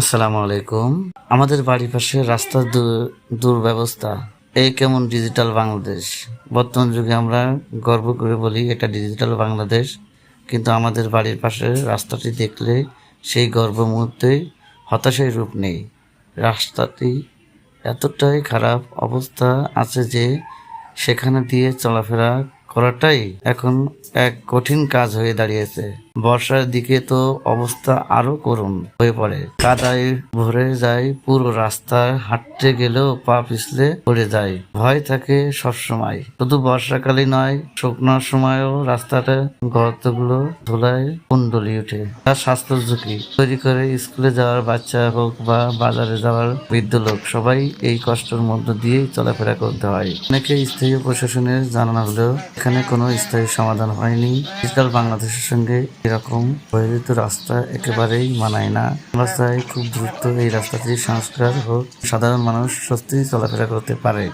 আসসালামু আলাইকুম। আমাদের বাড়ির পাশে রাস্তার দুর্ব্যবস্থা। এই কেমন ডিজিটাল বাংলাদেশ? বর্তমান যুগে আমরা গর্ব করে বলি, এটা ডিজিটাল বাংলাদেশ। কিন্তু আমাদের বাড়ির পাশে রাস্তাটি দেখলে সেই গর্ব মুহূর্তেই হতাশায় রূপ নেই। রাস্তাটি এতটাই খারাপ অবস্থা আছে যে সেখানে দিয়ে চলাফেরা করাটাই এখন এক কঠিন কাজ হয়ে দাঁড়িয়েছে। বর্ষার দিকে তো অবস্থা আরও করুণ হয়ে পড়ে। কাদায় ভরে যায়, পুরো রাস্তায় হাঁটতে গেলেও পা পিছলে পড়ে যায়। ভয় থাকে সবসময়। শুধু বর্ষাকালে নয় শুকনোর সময়ও রাস্তাটা গর্তগুলো ধুলায় কুণ্ডলি ওঠে। তার স্বাস্থ্য ঝুঁকি। তৈরি করে স্কুলে যাওয়ার বাচ্চা হোক বা বাজারে যাওয়ার বৃদ্ধ লোক, সবাই এই কষ্টের মধ্য দিয়েই চলাফেরা করতে হয়। অনেকে স্থায়ী প্রশাসনের জানানো হলেও এখানে কোনো স্থায়ী সমাধান হয়নি। ডিজিটাল বাংলাদেশের সঙ্গে এরকম প্রয়োজিত রাস্তা একেবারেই মানায় না। রাস্তায় খুব দ্রুত এই রাস্তাটি সংস্কার হোক। সাধারণ মানুষ স্বস্তি চলাফেরা করতে পারে।